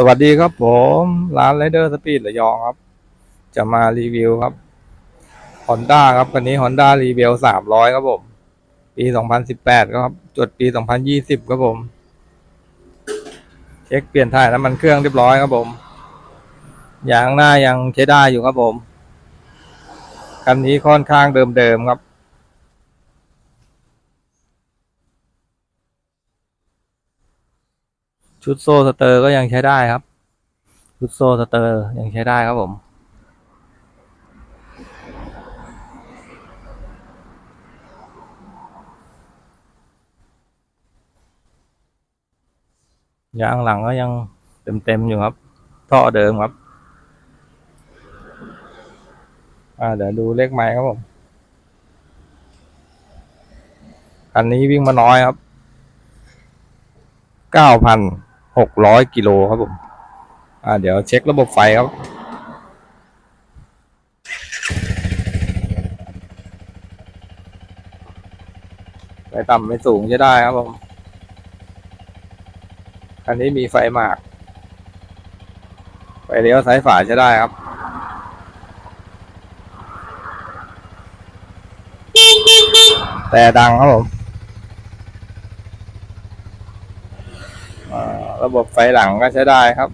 สวัสดีครับผมร้านไรเดอร์สปีดระยองครับ จะมารีวิวครับ Honda ครับคันนี้ Honda r e v e l 300 ครับผม ปี 2018 ครับ จดปี 2020 ครับผม เช็คเปลี่ยนถ่ายน้ำมันเครื่องเรียบร้อยครับผมยางหน้ายังใช้ได้อยู่ครับผมคันนี้ค่อนข้างเดิมๆครับ ชุดโซ่สเตอร์ก็ยังใช้ได้ครับ ชุดโซ่สเตอร์ยังใช้ได้ครับผม ยางหลังก็ยังเต็มๆอยู่ครับ ท่อเดิมครับ อ่าเดี๋ยวดูเลขไม้ครับผมคันนี้วิ่งมาน้อยครับ เก้าพัน หกร้อยกิโลครับผม อ่า เดี๋ยวเช็คระบบไฟครับ ไฟต่ำไม่สูงจะได้ครับผม คันนี้มีไฟหมาก ไฟเลี้ยวซ้ายฝาจะได้ครับแต่ดังครับผม อ่า ระบบไฟหลังก็ใช้ได้ครับ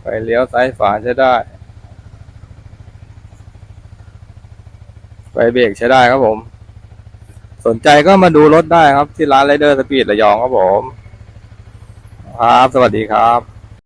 ไฟเลี้ยวซ้ายฝาใช้ได้ ไฟเบรกใช้ได้ครับผม สนใจก็มาดูรถได้ครับที่ร้านไรเดอร์สปีดระยองครับผม ครับ สวัสดีครับ